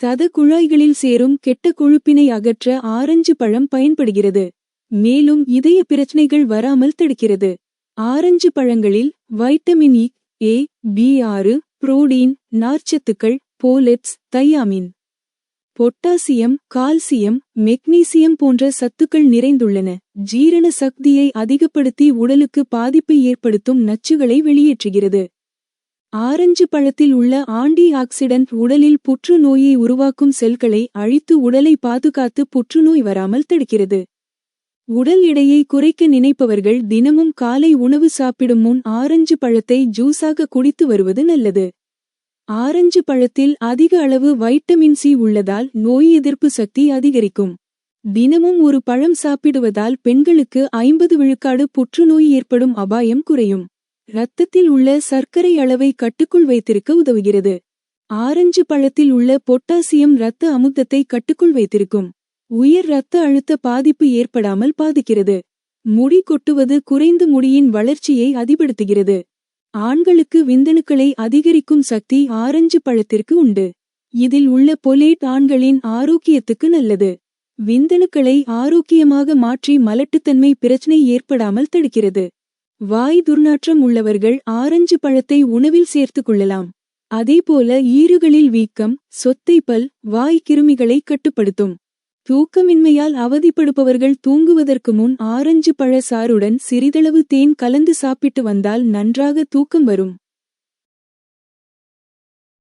தத குழாய்களில் சேரும் கெட்ட கொழுப்பினை அகற்ற ஆரஞ்சு பழம் பயன்படுகிறது. மேலும் இதய பிரச்சனைகள் வராமல் தடுக்கிறது. ஆரஞ்சு பழங்களில் வைட்டமின் இ ஏ பி ஆறு protein நார்ச்சத்துக்கள் folates thiamine potassium calcium magnesium போன்ற சத்துக்கள் நிறைந்துள்ளன. ஜீரண சக்தியை அதிகப்படுத்தி உடலுக்கு பாதிப்பை ஏற்படுத்தும் நச்சுகளை வெளியேற்றுகிறது. ஆரஞ்சு பழத்தில் உள்ள ஆண்டி ஆக்சிடென்ட் உடலில் புற்றுநோயை உருவாக்கும் செல்களை அழித்து உடலை பாதுகாத்து புற்றுநோய் வராமல் தடுக்கிறது. உடல் எடையை குறைக்க நினைப்பவர்கள் தினமும் காலை உணவு சாப்பிடும் முன் ஆரஞ்சு பழத்தை ஜூஸாக குடித்து வருவது நல்லது. ஆரஞ்சு பழத்தில் அதிக அளவு வைட்டமின் சி உள்ளதால் நோய் எதிர்ப்பு சக்தி அதிகரிக்கும். தினமும் ஒரு பழம் சாப்பிடுவதால் பெண்களுக்கு ஐம்பது விழுக்காடு புற்றுநோய் ஏற்படும் அபாயம் குறையும். இரத்தத்தில் உள்ள சர்க்கரை அளவை கட்டுக்குள் வைத்திருக்க உதவுகிறது. ஆரஞ்சு பழத்தில் உள்ள பொட்டாசியம் இரத்த அமுத்தத்தை கட்டுக்குள் வைத்திருக்கும். உயர் இரத்த அழுத்த பாதிப்பு ஏற்படாமல் பாதிக்கிறது. முடி கொட்டுவது குறைந்து முடியின் வளர்ச்சியை அதிகப்படுத்துகிறது. ஆண்களுக்கு விந்தணுக்களை அதிகரிக்கும் சக்தி ஆரஞ்சு பழத்திற்கு உண்டு. இதில் உள்ள பொலேட் ஆண்களின் ஆரோக்கியத்துக்கு நல்லது. விந்தணுக்களை ஆரோக்கியமாக மாற்றி மலட்டுத்தன்மை பிரச்சனை ஏற்படாமல் தடுக்கிறது. வாய் துர்நாற்றம் உள்ளவர்கள் ஆரஞ்சு பழத்தை உணவில் சேர்த்துக் கொள்ளலாம். அதேபோல ஈறுகளில் வீக்கம் சொத்தைப்பல் வாய் கிருமிகளை கட்டுப்படுத்தும். தூக்கமின்மையால் அவதிப்படுபவர்கள் தூங்குவதற்கு முன் ஆரஞ்சு பழ சாறுடன் சிறிதளவு தேன் கலந்து சாப்பிட்டு வந்தால் நன்றாக தூக்கம் வரும்.